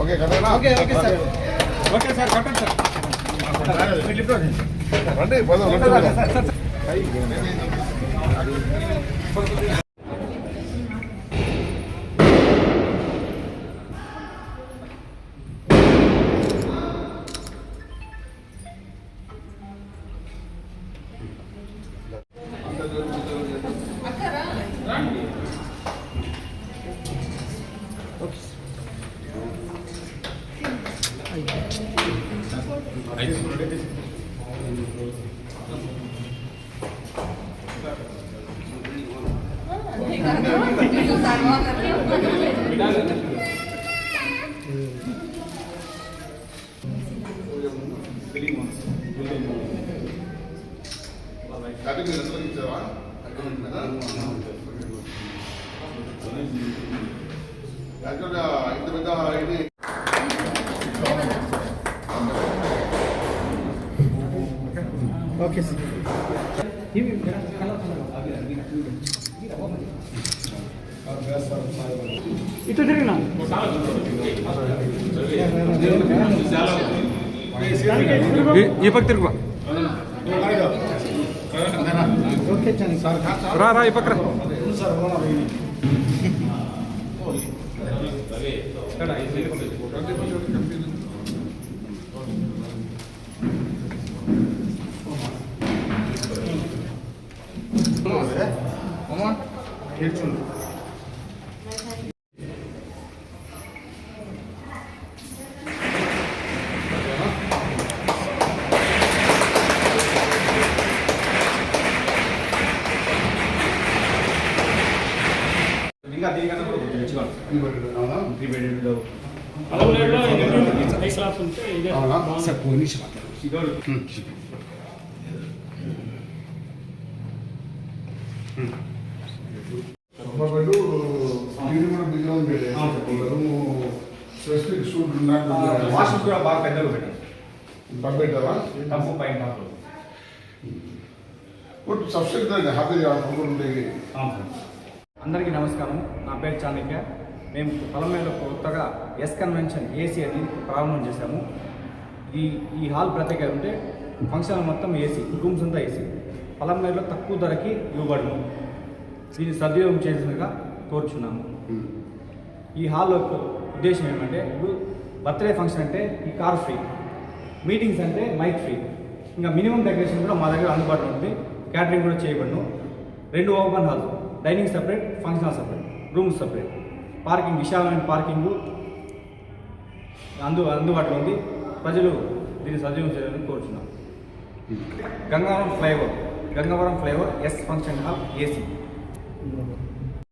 Okay కట్టేనా okay okay sir okay sir కట్టండి sir రండి పదో యాక్చువల్గా ఇంత పెద్ద ఇది ఓకే సార్ ఇటు తిరిగినా ఈ పక్క తిరుగు ఓకే చాలు సార్ రా రా ఈ పక్క రా ఇంకా దీనికన్నా కూడా కొంచెం మంచిగా ఉంటుంది. అవునా త్రీ బెడ్రూమ్లో అవునా ఇదోడు. ఒక వాష్రూమ్ కూడా బాగా పెద్దగా పెట్టారు. పంపెట్టావా టబ్బు పైన టాప్లో. కొట్టు సబ్సిడీ దాన్ని హ్యాపీగా ఉండేవి. అందరికీ నమస్కారం. నా పేరు చాణక్య. మేము పొలమేలో కొత్తగా ఎస్ కన్వెన్షన్ ఏసీ అని ప్రారంభం చేశాము. ఈ ఈ హాల్ ప్రత్యేకత ఉంటే ఫంక్షన్ మొత్తం ఏసీ రూమ్స్ అంతా ఏసీ పొలమేరలో తక్కువ ధరకి ఇవ్వబడము దీన్ని సద్వినియోగం చేసినగా కోరుచున్నాము ఈ హాల్ యొక్క ఉద్దేశం ఏమంటే ఇప్పుడు బర్త్డే ఫంక్షన్ అంటే ఈ కార్ ఫ్రీ మీటింగ్స్ అంటే మైక్ ఫ్రీ. ఇంకా మినిమం డెకరేషన్ కూడా మా దగ్గర అందుబాటులో ఉంది. క్యాటరింగ్ కూడా చేయబడును. రెండు open hall dining separate function hall separate rooms separate. Parking విశాలమైన పార్కింగ్ అందు అందుబాటులో ఉంది. ప్రజలు దీన్ని సజీవం చేయాలని కోరుచున్నాం. Gangavaram flyover Gangavaram flyover S function hall AC